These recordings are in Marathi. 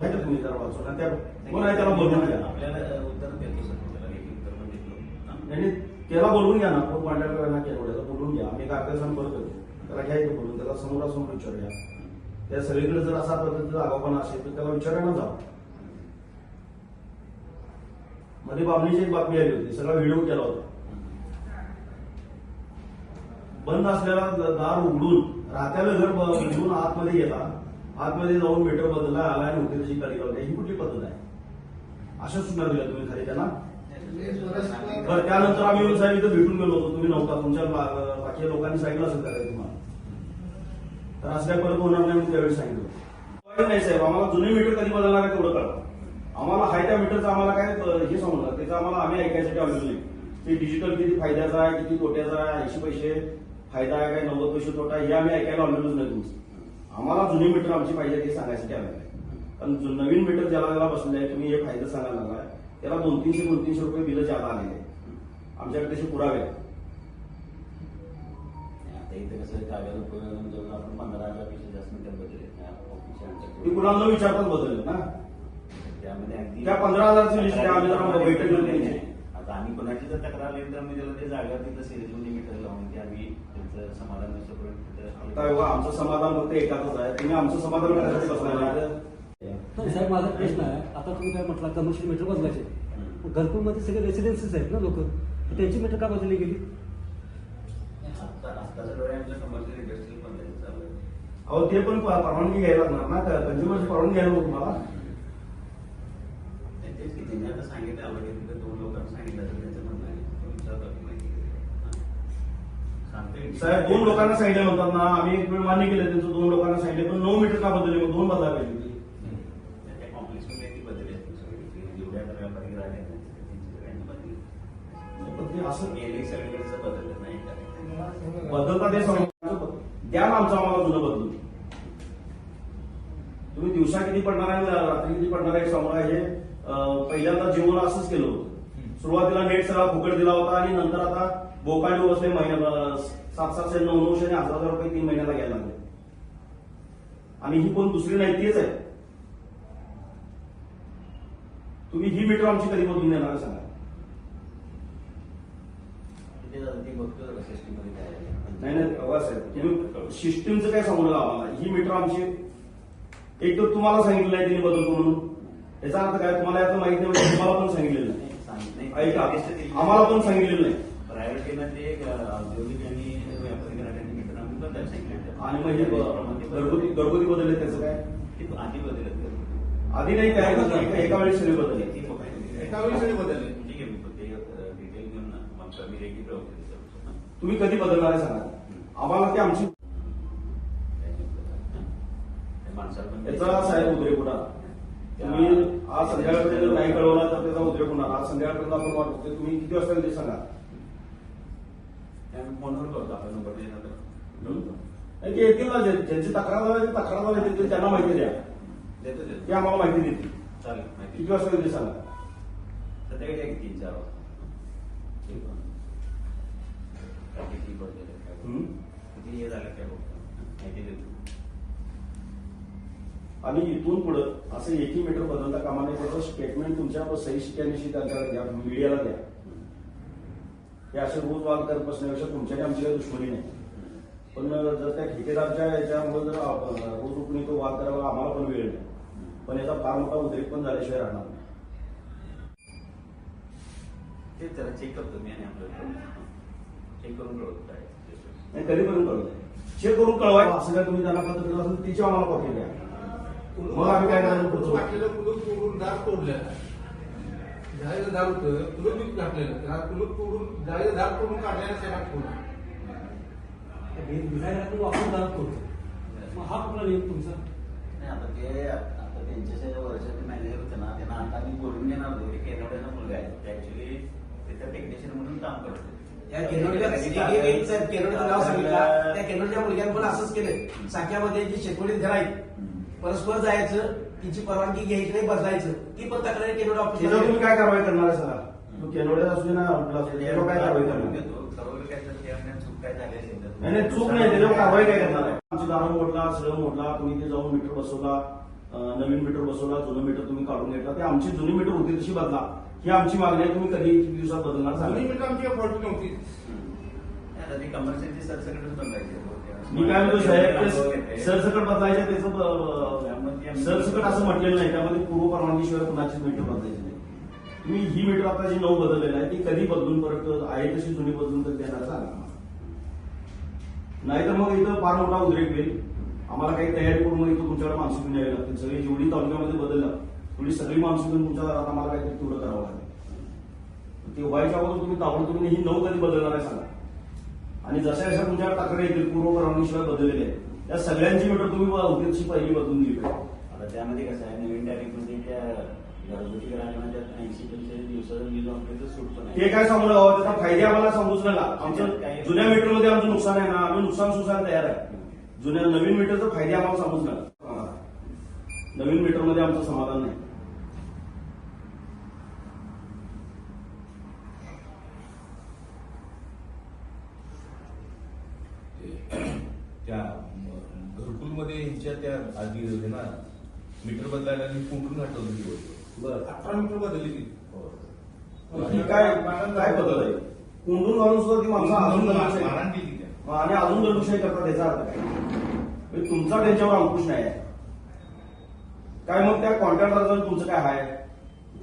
तुम्ही जरा वाचून. आणि त्या कोण आहे त्याला बोलवून घ्या आपल्याला उत्तर देतो सर त्याला उत्तर पण देतो. आणि त्याला बोलवून घ्या ना कोण पांढऱ्या केवढ्याला बोलवून घ्या. आम्ही कागद संपर्क करतो त्याला घ्यायचं बोलून त्याला समोरासमोर विचारूया त्या सगळीकडे जर असा पद्धतीचा आगाऊपणा असेल तर त्याला विचारायला जावं मध्ये बाबणीची एक बातमी आली होती सगळा व्हिडिओ केला होता. बंद असलेला दार उघडून रात्याला घर उघडून आतमध्ये गेला. आतमध्ये जाऊन मीटर बदलला आला आणि होते त्याची ही कुठली पद्धत आहे? अशा सूचना दिल्या तुम्ही खाली त्यांना. बरं त्यानंतर आम्ही येऊन साहेब इथं भेटून गेलो होतो. तुम्ही नव्हता तुमच्या बाकी लोकांनी सांगितलं असेल काय तुम्हाला. तर असं काय परत होणार नाही म्हणून त्यावेळी सांगितलं. नाही साहेब आम्हाला जुने मीटर कधी बदलणार आहे तेवढं कळवा आम्हाला हाय त्या मीटरचं आम्हाला काय हे समजलं त्याचं आम्हाला आम्ही ऐकायसाठी आलेलो नाही. ते डिजिटल किती फायद्याचा आहे किती तोट्याचा आहे ऐंशी पैसे फायदा आहे काय नव्वद पैसे तोटा आहे, हे आम्ही ऐकायला आलेलोच नाही तुमचं. आम्हाला जुनी मीटर आमची पाहिजे ते सांगायसाठी आलेलं आहे. पण जो नवीन मीटर ज्याला ज्याला बसले आहे तुम्ही हे फायदा सांगायला लागलाय त्याला दोन तीनशे दोन तीनशे रुपये बिलं ज्यादा आलेले आहे. आमच्याकडे तसे पुरावे आहेत. आता इथे कसं कागद उपयोग जवळ आपण पंधरा हजारपेक्षा जास्त मीटर बदलले मी कुणाला विचारताच बदलले ना. त्यामध्ये अगदी त्या 15,000ची लिस्ट आम्ही. आता कोणाची जर तक्रार आली तर आम्ही त्याला ते जागा तिथं सिरियसमध्ये मीटर लावून की आम्ही त्यांचं समाधान आमचं समाधान फक्त एकाच आहे. तुम्ही आमचं समाधान बसणार. नाही? साहेब माझा प्रश्न आहे. आता तुम्ही काय म्हटला कमर्शियल मीटर बदलायचे. हम्म. घरकुलमध्ये सगळे रेसिडेन्सीज आहेत ना लोक? त्यांची मीटर का बदलली गेली? अहो ते पण परवानगी घ्यायला लागणार ना? कंझ्युमरची परवानगी घ्यायला नको तुम्हाला? नाही, तेच की त्यांनी आता सांगितलं दोन लोकांना सांगितलं तर त्यांचं म्हणणं आहे तो विचारतो की माहिती घेतो. हा. सांगतोय की- साहेब दोन लोकांना सांगितलं म्हणतात ना. आम्ही एक वेळ मान्य केलं त्यांचं दोन लोकांना सांगितले. पण नऊ मीटर का बदलले? मग दोन बदलायला पाहिजे आहे का? बदलता ते द्या ना आमचं आम्हाला जुनं बदलून तुम्ही दिवसा किती पडणार आहे रात्री किती पडणार आहे समोर हे अं, पहिल्यांदा जीवन असंच केलं होतं. सुरुवातीला नेट सगळा फुकट दिला होता आणि नंतर आता बोकांड बसले महिन्याला सात सातशे नऊ नऊशे आणि हजार हजार रुपये तीन महिन्याला घ्यायला लागले. आणि ही कोण दुसरी नाही तीच आहे. तुम्ही ही मीटर आमची कधी बदलून देणार आहे सांगा. आहे. नाही नाही सिस्टीमचं काय सांगू नका आम्हाला. ही मीटर आमची एक तर तुम्हाला सांगितलं नाही तिने बदलतो म्हणून. याचा अर्थ काय? तुम्हाला याचं माहिती नाही तुम्हाला पण सांगितलेलं नाही. आम्हाला पण सांगितलेलं नाही. प्रायव्हेटीमध्ये एक औद्योगिक आणि सांगितलं आणि म्हणजे ब- घरगुती घरगुती बदलले त्याचं काय? ती आधी बदलत आधी नाही काय एका- एका वेळेस सगळे बदलले एका वेळी सगळे बदलले. ठीक आहे मी फक्त डिटेल घेऊन ना. मग मी रेगी प्रवृत्ती तुम्ही कधी बदलणार आहे सांगा. आम्हाला ते आमची माणसाला पण याचा साहेब उद्रेक होणार. तुम्ही आज संध्याकाळपर्यंत जर नाही कळवला तर त्याचा उद्रेक होणार. आज संध्याकाळपर्यंत आपण वाट बघतोय. तुम्ही किती वाजता ते सांगा. आम्ही फोनवर करतो आपण नंबर दिला तर. नाही, ते येतील ना ज्यांची तक्रार झाली तक्रार ते त्यांना माहिती द्या. देतो ते आम्हाला माहिती देतील. चालेल माहिती किती वाजता ते सांगा. संध्याकाळी आहे? की तीन चार वाजता. ठीक आहे. काय किती बदलेलं आहे, काय? हम्म. किती हे झालं काय बघतो. माहिती देतो. आणि इथून पुढं असं एकही मीटर बदलता कामा नये त्याचं स्टेटमेंट तुमच्या सही शिक्यानिशी त्यांच्याकडे द्या मीडियाला द्या. हे असे रोज वाद करत बसण्यापेक्षा तुमच्याकडे आमची काही दुश्मनी नाही. पण जर त्या ठेकेदारच्या याच्यामुळे जर रोज उठून तो वाद करायला आम्हाला पण वेळ नाही. पण याचा फार मोठा उद्रेक पण झाल्याशिवाय राहणार नाही. ते जरा चेक करतो मी आणि आपलं चेक करून कळवतो काय ते. नाही कधीपर्यंत कळवत. चेक करून कळवाय असं काय तुम्ही त्यांना पत्र दिलं असेल तिची आम्हाला कॉपी द्या. मग आम्ही काय करायचं पुढचं? वाटलेलं कुलूप तोडून दार तोडलं? जाळीचं दार होतं कुलूप मी घातलेलं? कुलूप तोडून जाळीचं दार तोडून काढलेलं सेवा भिजायला आपण वापरून जात करतो. मग हा कुठला नियम तुमचा? नाही आता ते आता त्यांच्या वर्षाचे मॅनेजर होते ना त्यांना आता मी बोलून घेणार होतो. ते केनवड्याचा मुलगा आहे. ते ऍक्च्युली तिथं टेक्निशियन म्हणून काम करतो या केनोडीला एक- एक साहेब केनोडीचं नाव सांगितलं. त्या केनोडीच्या मुलग्यानं पण असंच केलं साख्यामध्ये जी शेतवडीत घर आहेत परस्पर जायचं तिची परवानगी घ्यायची नाही बदलायचं. ती पण तक्रार केनोड त्याच्यावर तुम्ही ऑफिस काय कारवाई करणार सर? तो केनोड्यात असू ना काय कारवाई करणार नाही घेतो ठरवलं काय तर चूक तर नाही चूक नाही त्याच्यावर कारवाई काय करणार आहे? आमची दारू मोडला सगळं मोडला तुम्ही ते जाऊन मीटर बसवला नवीन मीटर बसवला जुनं मीटर तुम्ही काढून घेतला. ते आमची जुनी मीटर होती तशी बदला. ही आमची मागणी आहे तुम्ही कधी किती दिवसात बदलणार सांगा. मिनिटं आमची फॉल्ट नव्हती. कमर्शियलची सरसकटच मी काय म्हणतो साहेब सरसकट बदलायचं त्याचं सरसकट असं म्हटलेलं नाही त्यामध्ये पूर्व परवानगीशिवाय कुणाचीच मीटर बदलायची नाही. तुम्ही ही मीटर आता जी नऊ बदललेलं आहे ती कधी बदलून परत आहे तशी जुनी बदलून कधी देणार सांगा. नाहीतर मग इथं फार मोठा उद्रेक होईल. आम्हाला काही तयारी करून मग इथं तुमच्याकडे माणसं घेऊन यावी लागतील. सगळी जेवढी तालुक्यामध्ये बदलला तेवढी सगळी माणसं घेऊन तुमच्या घरात आम्हाला काहीतरी तेवढं करावं लागेल. ते व्हायच्या अगोदर तुम्ही ताबडतोबीने तुम्ही ही नऊ कधी बदलणार आहे सांगा. आणि जशा जशा तुमच्या तक्रारी येतील पूर्व परवानगीशिवाय बदललेले आहेत. त्या सगळ्यांची मीटर तुम्ही उद्योगची पहिली बदलून दिली पाहिजे. आता त्यामध्ये कसं आहे नवीन टॅरिफमध्ये त्या घरगुती ग्राहकांना त्यात ऐंशी पंचेचाळीस दिवसाचं वीज वापरायचं सूट पण ते काय सांगू नका त्याचा फायदे आम्हाला समजूच नका. आमचं जुन्या मीटरमध्ये आमचं नुकसान आहे ना आम्ही नुकसान सुसायला तयार आहे. जुन्या नवीन मीटरचा फायदे आम्हाला समजूच नका. नवीन मीटरमध्ये आमचं समाधान नाही. त्या घरकुलमध्ये ह्यांच्या त्या आधी हे ना मीटर बदलायला आणि कुंटून होतं ती गोष्ट. बरं. अठरा मीटर बदलली ती. ही काय काय बदल आहे? कोंडून घालून सुद्धा ती माणसं अजून आणि अजून दरडोशाही करतात त्याचा अर्थ काय? म्हणजे तुमचा त्यांच्यावर अंकुश नाही. आहे काय मग त्या कॉन्ट्रॅक्टरचं तुमचं काय आहे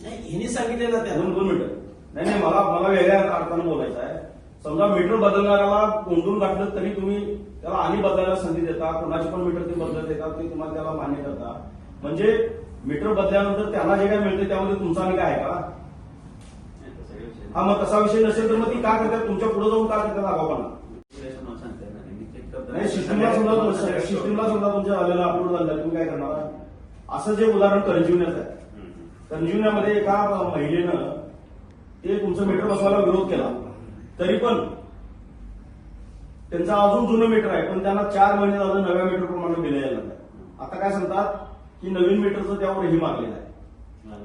नाही हिने सांगितलं ना त्या दोन दोन मिनिटं. नाही नाही मला मला वेगळ्या अर्थानं बोलायचं आहे. समजा मीटर बदलणाऱ्याला कोंडून गाठलं तरी तुम्ही त्याला आणि बदलायला संधी देता. कोणाची पण मीटर ते बदलत देतात ते तुम्हाला त्याला मान्य करता. म्हणजे मीटर बदल्यानंतर त्याला जे काय मिळते त्यामध्ये तुमचा आणि काय आहे का हा मग तसा विषय नसेल तर मग ती का करतात? तुमच्यापुढे जाऊन का करतात आगाऊपणा? नाही. सिस्टीमला समजा सिस्टीमला समजा तुमच्या झालेला अपलोड झालं तुम्ही काय करणार? असं जे उदाहरण करंजिवण्याचं आहे. हम्म. एका महिलेनं ते तुमचं मीटर बसवायला विरोध केला. तरी पण त्यांचा अजून जुनं मीटर आहे पण त्यांना चार महिने झालं नव्या मीटर प्रमाणे बिल यायला आता काय सांगतात? की नवीन मीटरचं त्यावर ही मागलेलं आहे. हा,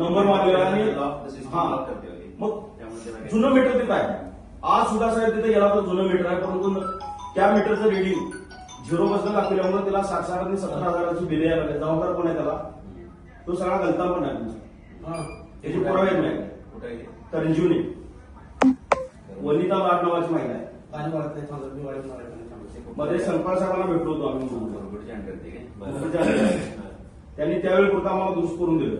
नंबर आहे आणि हा. मग जुनं मीटर तिथं आहे आज सुद्धा साहेब तिथे गेला तर जुनं मीटर आहे परंतु त्या मीटरचं रिडिंग झिरो बसलं दाखवल्यामुळे त्याला साठ साठ आणि सत्तर हजाराची बिल यायला लागली. जबाबदार कोण आहे त्याला? तो सगळा गलता पण आहे तुमचा. हा. त्याची पुरावे आहेत नाही. कुठं आहे ते? करंजीवने वनिता लाट नावाची महिला आहे. पाणी वाढत नाही थांबत मी वाढत नाही मध्ये संपाळ साहेबांना भेटलो होतो आम्ही अंडर ते. त्यांनी त्यावेळी पुरता आम्हाला दुरुस्त करून दिलं.